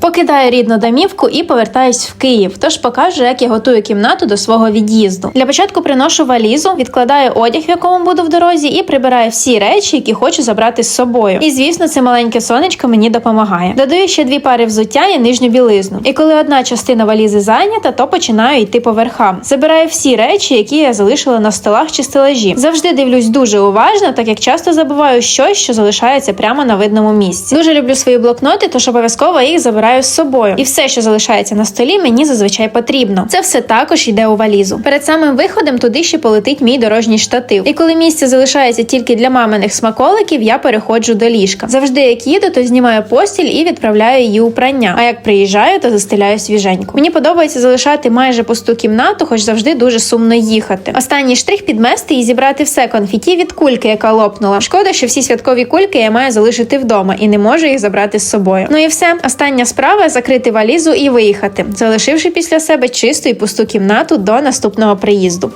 Покидаю рідну домівку і повертаюсь в Київ. Тож покажу, як я готую кімнату до свого від'їзду. Для початку приношу валізу, відкладаю одяг, в якому буду в дорозі, і прибираю всі речі, які хочу забрати з собою. І звісно, це маленьке сонечко мені допомагає. Додаю ще дві пари взуття і нижню білизну. І коли одна частина валізи зайнята, то починаю йти по верхам. Забираю всі речі, які я залишила на столах чи стелажі. Завжди дивлюсь дуже уважно, так як часто забуваю щось, що залишається прямо на видному місці. Дуже люблю свої блокноти, тож обов'язково їх забираю з собою. І все, що залишається на столі, мені зазвичай потрібно. Це все також йде у валізу. Перед самим виходом туди ще полетить мій дорожній штатив. І коли місце залишається тільки для маминих смаколиків, я переходжу до ліжка. Завжди як їду, то знімаю постіль і відправляю її у прання. А як приїжджаю, то застеляю свіженьку. Мені подобається залишати майже пусту кімнату, хоч завжди дуже сумно їхати. Останній штрих підмести і зібрати все конфеті від кульки, яка лопнула. Шкода, що всі святкові кульки я маю залишити вдома і не можу їх забрати з собою. Ну і все. Остання справа закрити валізу і виїхати, залишивши після себе чисту і пусту кімнату до наступного приїзду.